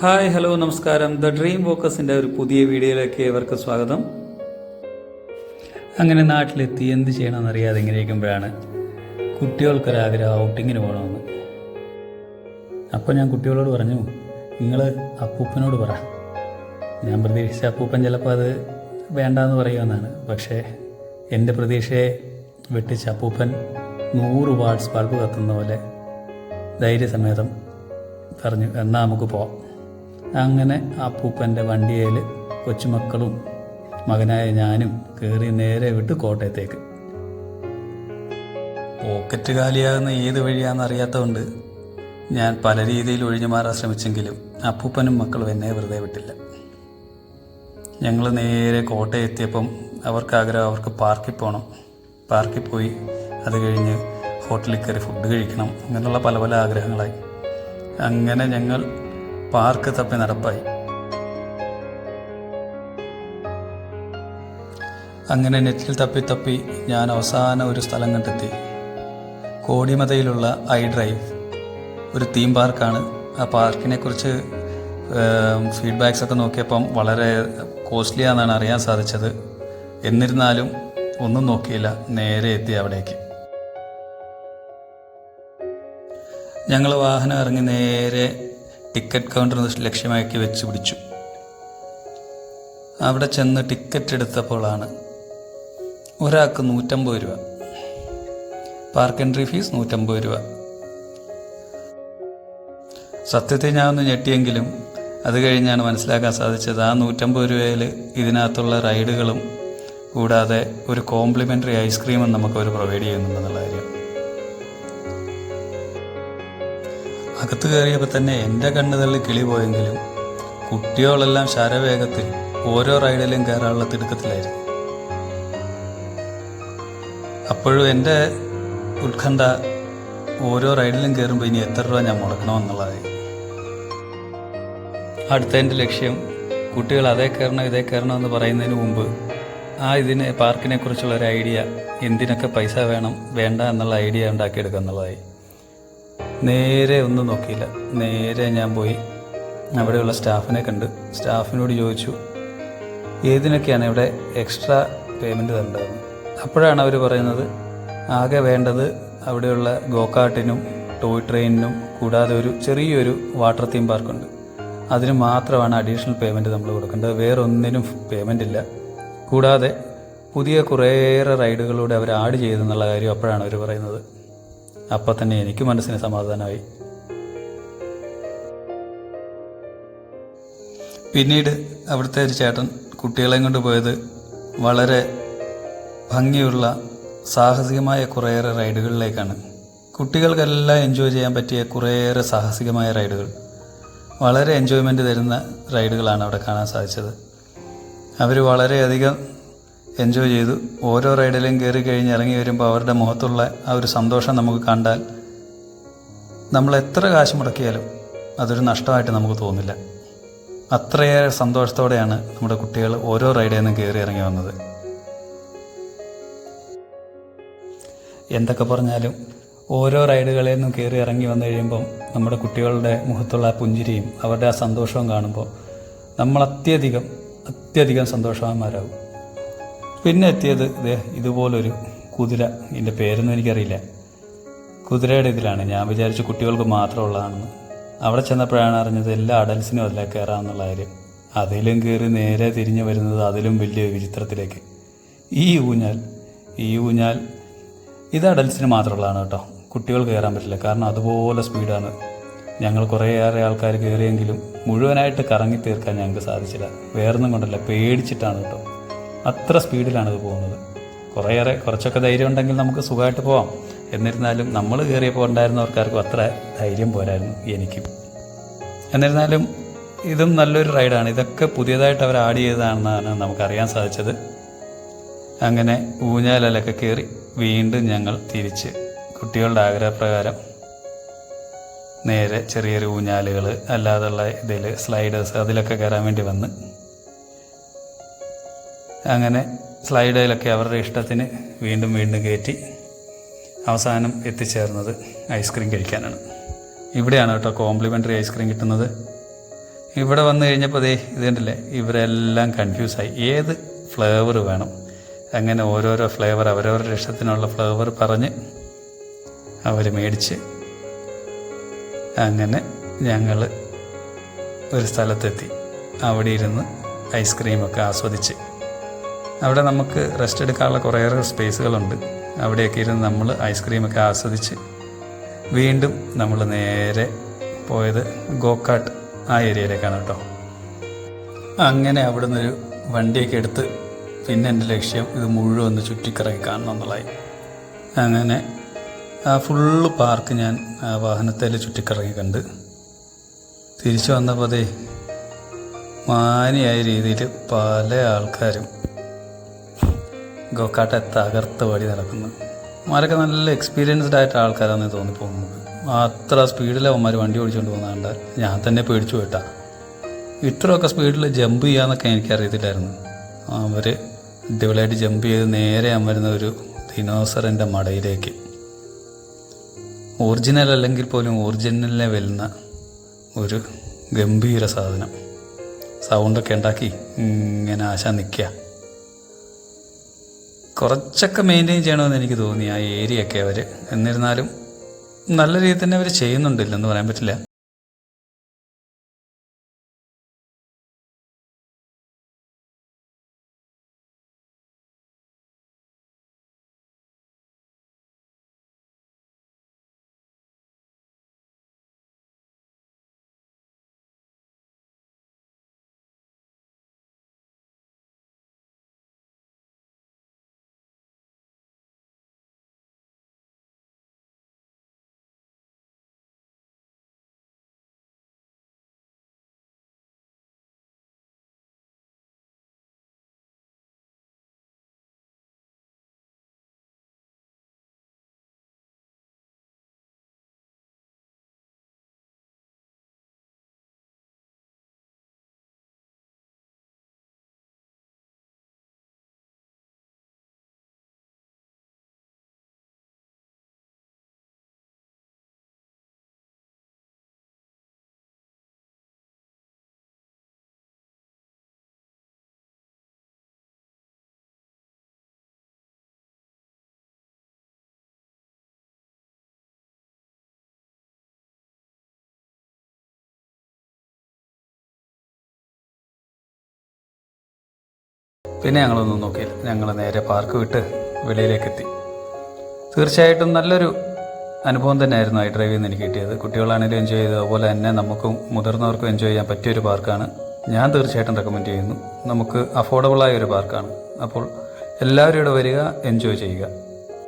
Hi hello നമസ്കാരം. The dream വോക്കസിന്റെ ഒരു പുതിയ വീഡിയോയിലേക്ക് ഏവർക്ക് സ്വാഗതം. അങ്ങനെ നാട്ടിലെത്തി എന്ത് ചെയ്യണമെന്ന് അറിയാതെ ഇങ്ങനെ ഇരിക്കുമ്പോഴാണ് കുട്ടികൾക്കൊരാഗ്രഹം ഔട്ടിങ്ങിന് പോകണമെന്ന്. അപ്പോൾ ഞാൻ കുട്ടികളോട് പറഞ്ഞു നിങ്ങൾ അപ്പൂപ്പനോട് പറ. ഞാൻ പ്രതീക്ഷിച്ച അപ്പൂപ്പൻ ചിലപ്പോൾ അത് വേണ്ടാന്ന് പറയുമെന്നാണ്. പക്ഷേ എന്റെ പ്രതീക്ഷയെ വെട്ടിച്ച അപ്പൂപ്പൻ നൂറ് വാട്സ് ബൾബ് കത്തുന്ന പോലെ ധൈര്യസമേതം പറഞ്ഞു എന്നാൽ നമുക്ക് പോവാം. അങ്ങനെ അപ്പൂപ്പന്റെ വണ്ടിയിൽ കൊച്ചുമക്കളും മകനായ ഞാനും കയറി നേരെ വിട്ട് കോട്ടയത്തേക്ക്. പോക്കറ്റ് കാലിയാകുന്ന ഏത് വഴിയാണെന്ന് അറിയാത്തതുകൊണ്ട് ഞാൻ പല രീതിയിൽ ഒഴിഞ്ഞു മാറാൻ ശ്രമിച്ചെങ്കിലും അപ്പൂപ്പനും മക്കളും എന്നെ വെറുതെ വിട്ടില്ല. ഞങ്ങൾ നേരെ കോട്ടയം എത്തിയപ്പം അവർക്ക് ആഗ്രഹം അവർക്ക് പാർക്കിൽ പോകണം പാർക്കിൽ പോയി അത് കഴിഞ്ഞ് ഹോട്ടലിൽ കയറി ഫുഡ് കഴിക്കണം. അങ്ങനെയുള്ള പല പല ആഗ്രഹങ്ങളായി. അങ്ങനെ ഞങ്ങൾ പാർക്ക് തപ്പി നടപ്പായി. അങ്ങനെ നെറ്റിൽ തപ്പി തപ്പി ഞാൻ അവസാന ഒരു സ്ഥലം കണ്ടെത്തി. കോടിമതയിലുള്ള ഐ ഡ്രൈവ് ഒരു തീം പാർക്കാണ്. ആ പാർക്കിനെ കുറിച്ച് ഫീഡ്ബാക്സ് ഒക്കെ നോക്കിയപ്പം വളരെ കോസ്റ്റ്ലി ആണെന്നാണ് അറിയാൻ സാധിച്ചത്. എന്നിരുന്നാലും ഒന്നും നോക്കിയില്ല നേരെ എത്തി അവിടേക്ക്. ഞങ്ങൾ വാഹനം ഇറങ്ങി നേരെ ടിക്കറ്റ് കൗണ്ടർ ലക്ഷ്യമാക്കി വെച്ച് പിടിച്ചു. അവിടെ ചെന്ന് ടിക്കറ്റ് എടുത്തപ്പോഴാണ് ഒരാൾക്ക് നൂറ്റമ്പത് രൂപ പാർക്ക് എൻട്രി ഫീസ് നൂറ്റമ്പത് രൂപ. സത്യത്തെ ഞാൻ ഒന്ന് ഞെട്ടിയെങ്കിലും അത് കഴിഞ്ഞാണ് മനസ്സിലാക്കാൻ സാധിച്ചത്. ആ നൂറ്റമ്പത് രൂപയിൽ ഇതിനകത്തുള്ള റൈഡുകളും കൂടാതെ ഒരു കോംപ്ലിമെന്ററി ഐസ്ക്രീമും നമുക്ക് അവർ പ്രൊവൈഡ് ചെയ്യുന്നുണ്ടെന്നുള്ള കാര്യം. അകത്ത് കയറിയപ്പോൾ തന്നെ എന്റെ കണ്ണ് തള്ളി കിളി പോയെങ്കിലും കുട്ടികളെല്ലാം ശരവേഗത്തിൽ ഓരോ റൈഡിലും കയറാനുള്ള തിടുക്കത്തിലായിരുന്നു. അപ്പോഴും എന്റെ ഉത്കണ്ഠ ഓരോ റൈഡിലും കയറുമ്പോൾ ഇനി എത്ര രൂപ ഞാൻ മുടക്കണമെന്നുള്ളതായി. അടുത്ത എന്റെ ലക്ഷ്യം കുട്ടികൾ അതേ കയറണം ഇതേ കയറണം എന്ന് പറയുന്നതിന് മുമ്പ് ആ ഇതിനെ പാർക്കിനെ കുറിച്ചുള്ള ഒരു ഐഡിയ എന്തിനൊക്കെ പൈസ വേണം വേണ്ട എന്നുള്ള ഐഡിയ ഉണ്ടാക്കിയെടുക്കുക എന്നുള്ളതായി. നേരെ ഒന്നും നോക്കിയില്ല. നേരെ ഞാൻ പോയി. അവിടെയുള്ള സ്റ്റാഫിനെ കണ്ട് സ്റ്റാഫിനോട് ചോദിച്ചു ഏതിനൊക്കെയാണ് ഇവിടെ എക്സ്ട്രാ പേയ്മെന്റ് തരേണ്ടതെന്ന്? അപ്പോഴാണ് അവർ പറയുന്നത് ആകെ വേണ്ടത് അവിടെയുള്ള ഗോകാട്ടിനും ടോയ് ട്രെയിനിനും കൂടാതെ ഒരു ചെറിയൊരു വാട്ടർ തീം പാർക്കുണ്ട്. അതിന് മാത്രമാണ് അഡീഷണൽ പേയ്മെന്റ് നമ്മൾ കൊടുക്കേണ്ടത്. വേറെ ഒന്നിനും പേയ്മെന്റ് ഇല്ല. കൂടാതെ പുതിയ കുറേയേറെ റൈഡുകളൂടെ അവർ ആഡ് ചെയ്തെന്നുള്ള കാര്യം അപ്പോഴാണ് അവർ പറയുന്നത്. അപ്പം തന്നെ എനിക്ക് മനസ്സിന് സമാധാനമായി. പിന്നീട് അവിടുത്തെ ഒരു ചേട്ടൻ കുട്ടികളെയും കൊണ്ട് പോയത് വളരെ ഭംഗിയുള്ള സാഹസികമായ കുറേയേറെ റൈഡുകളിലേക്കാണ്. കുട്ടികൾക്കെല്ലാം എൻജോയ് ചെയ്യാൻ പറ്റിയ കുറേയേറെ സാഹസികമായ റൈഡുകൾ. വളരെ എൻജോയ്മെന്റ് തരുന്ന റൈഡുകളാണ് അവിടെ കാണാൻ സാധിച്ചത്. അവർ വളരെയധികം എൻജോയ് ചെയ്തു. ഓരോ റൈഡിലും കയറി കഴിഞ്ഞ് ഇറങ്ങി വരുമ്പോൾ അവരുടെ മുഖത്തുള്ള ആ ഒരു സന്തോഷം നമുക്ക് കണ്ടാൽ നമ്മൾ എത്ര കാശ് മുടക്കിയാലും അതൊരു നഷ്ടമായിട്ട് നമുക്ക് തോന്നില്ല. അത്രയേറെ സന്തോഷത്തോടെയാണ് നമ്മുടെ കുട്ടികൾ ഓരോ റൈഡിൽ നിന്നും കയറി ഇറങ്ങി വന്നത്. എന്തൊക്കെ പറഞ്ഞാലും ഓരോ റൈഡുകളിൽ നിന്നും കയറി ഇറങ്ങി വന്നു കഴിയുമ്പം നമ്മുടെ കുട്ടികളുടെ മുഖത്തുള്ള പുഞ്ചിരിയും അവരുടെ ആ സന്തോഷവും കാണുമ്പോൾ നമ്മൾ അത്യധികം അത്യധികം സന്തോഷവാന്മാരാകും. പിന്നെ എത്തിയത് ഇതേ ഇതുപോലൊരു കുതിര. ഇതിന്റെ പേരൊന്നും എനിക്കറിയില്ല. കുതിരയുടെ ഇതിലാണ്. ഞാൻ വിചാരിച്ചു കുട്ടികൾക്ക് മാത്രമുള്ളതാണെന്ന് അവിടെ ചെന്നപ്പോഴാണ് അറിഞ്ഞത് എല്ലാ അഡൽസിനും അതിലേക്ക് കയറാമെന്നുള്ള കാര്യം. അതിലും കയറി നേരെ തിരിഞ്ഞു വരുന്നത് അതിലും വലിയ വിചിത്രത്തിലേക്ക്. ഈ ഊഞ്ഞാൽ ഈ ഊഞ്ഞാൽ ഇത് അഡൽസിന് മാത്രമുള്ളതാണ് കേട്ടോ. കുട്ടികൾ കയറാൻ പറ്റില്ല. കാരണം അതുപോലെ സ്പീഡാണ് ഞങ്ങൾ കുറേയേറെ ആൾക്കാർ കയറിയെങ്കിലും മുഴുവനായിട്ട് കറങ്ങി തീർക്കാൻ ഞങ്ങൾക്ക് സാധിച്ചില്ല. വേറൊന്നും കൊണ്ടല്ല. പേടിച്ചിട്ടാണ് കേട്ടോ. അത്ര സ്പീഡിലാണ് ഇത് പോകുന്നത്. കുറേയേറെ കുറച്ചൊക്കെ ധൈര്യം ഉണ്ടെങ്കിൽ നമുക്ക് സുഖമായിട്ട് പോവാം. എന്നിരുന്നാലും നമ്മൾ കയറിയപ്പോൾ ഉണ്ടായിരുന്നവർക്കാർക്കും അത്ര ധൈര്യം പോരായിരുന്നു എനിക്കും. എന്നിരുന്നാലും ഇതും നല്ലൊരു റൈഡാണ്. ഇതൊക്കെ പുതിയതായിട്ട് അവർ ആഡ് ചെയ്തതാണെന്നാണ് നമുക്കറിയാൻ സാധിച്ചത്. അങ്ങനെ ഊഞ്ഞാലൊക്കെ കയറി വീണ്ടും ഞങ്ങൾ തിരിച്ച് കുട്ടികളുടെ ആഗ്രഹപ്രകാരം നേരെ ചെറിയൊരു ഊഞ്ഞാലുകൾ അല്ലാതുള്ള ഇതിൽ സ്ലൈഡേഴ്സ് അതിലൊക്കെ കയറാൻ വേണ്ടി വന്ന് അങ്ങനെ സ്ലൈഡിലൊക്കെ അവരുടെ ഇഷ്ടത്തിന് വീണ്ടും വീണ്ടും കയറ്റി അവസാനം എത്തിച്ചേർന്നത് ഐസ്ക്രീം കഴിക്കാനാണ്. ഇവിടെയാണ് കേട്ടോ കോംപ്ലിമെന്ററി ഐസ്ക്രീം കിട്ടുന്നത്. ഇവിടെ വന്നു കഴിഞ്ഞപ്പോൾ ദേ ഇത് ഇവരെല്ലാം കൺഫ്യൂസായി. ഏത് ഫ്ലേവർ വേണം? അങ്ങനെ ഓരോരോ ഫ്ലേവർ അവരവരുടെ ഇഷ്ടത്തിനുള്ള ഫ്ലേവർ പറഞ്ഞ് അവർ മേടിച്ച് അങ്ങനെ ഞങ്ങൾ ഒരു സ്ഥലത്തെത്തി. അവിടെ ഇരുന്ന് ഐസ്ക്രീമൊക്കെ ആസ്വദിച്ച്. അവിടെ നമുക്ക് റെസ്റ്റ് എടുക്കാനുള്ള കുറേയേറെ സ്പേസുകളുണ്ട് അവിടെയൊക്കെ ഇരുന്ന് നമ്മൾ ഐസ്ക്രീമൊക്കെ ആസ്വദിച്ച് വീണ്ടും നമ്മൾ നേരെ പോയത് ഗോക്കാട്ട് ആ ഏരിയയിലേക്കാണ് കേട്ടോ. അങ്ങനെ അവിടെ നിന്നൊരു വണ്ടിയൊക്കെ എടുത്ത് പിന്നെ എന്റെ ലക്ഷ്യം ഇത് മുഴുവൻ ഒന്ന് ചുറ്റിക്കറങ്ങി കാണണം എന്നുള്ളതായി. അങ്ങനെ ആ ഫുള്ള് പാർക്ക് ഞാൻ ആ വാഹനത്തിൽ ചുറ്റിക്കറങ്ങി കണ്ട് തിരിച്ചു വന്നപ്പോൾ അതേ മാനിയായ രീതിയിൽ പല ആൾക്കാരും ഗോക്കാട്ടെ തകർത്ത് വഴി നടക്കുന്നത്. അവരൊക്കെ നല്ല എക്സ്പീരിയൻസ്ഡ് ആയിട്ട് ആൾക്കാരാണ് തോന്നി പോകുന്നത് അത്ര സ്പീഡിൽ അവന്മാർ വണ്ടി ഓടിച്ചുകൊണ്ട് പോകുന്നതുകൊണ്ട് ഞാൻ തന്നെ പേടിച്ചു പോയിട്ടാ. ഇത്രയൊക്കെ സ്പീഡിൽ ജമ്പ് ചെയ്യാന്നൊക്കെ എനിക്കറിയത്തില്ലായിരുന്നു. അവർ അടിപൊളിയായിട്ട് ജമ്പ് ചെയ്ത് നേരെ അമരുന്ന ഒരു ദിനോസറിന്റെ മടയിലേക്ക്. ഒറിജിനൽ അല്ലെങ്കിൽ പോലും ഒറിജിനലിനെ വെല്ലുന്ന ഒരു ഗംഭീര സാധനം. സൗണ്ടൊക്കെ ഉണ്ടാക്കി ഇങ്ങനെ ആശ നിൽക്കുക. കുറച്ചൊക്കെ മെയിന്റെയിൻ ചെയ്യണമെന്ന് എനിക്ക് തോന്നി ആ ഏരിയ ഒക്കെ അവർ എന്നിരുന്നാലും നല്ല രീതിയിൽ തന്നെ അവർ ചെയ്യുന്നുണ്ടില്ലെന്ന് പറയാൻ പറ്റില്ല. പിന്നെ ഞങ്ങളൊന്നും നോക്കിയില്ല. ഞങ്ങൾ നേരെ പാർക്ക് വിട്ട് വെളിയിലേക്ക് എത്തി തീർച്ചയായിട്ടും നല്ലൊരു അനുഭവം തന്നെയായിരുന്നു ഈ ഡ്രൈവിൽ നിന്ന് എനിക്ക് കിട്ടിയത്. കുട്ടികളാണെങ്കിലും എൻജോയ് ചെയ്തത്. അതുപോലെ തന്നെ നമുക്കും മുതിർന്നവർക്കും എൻജോയ് ചെയ്യാൻ പറ്റിയൊരു പാർക്കാണ് ഞാൻ തീർച്ചയായിട്ടും റെക്കമെൻഡ് ചെയ്യുന്നു. നമുക്ക് അഫോർഡബിളായ ഒരു പാർക്കാണ് അപ്പോൾ എല്ലാവരും ഇവിടെ വരിക എൻജോയ് ചെയ്യുക.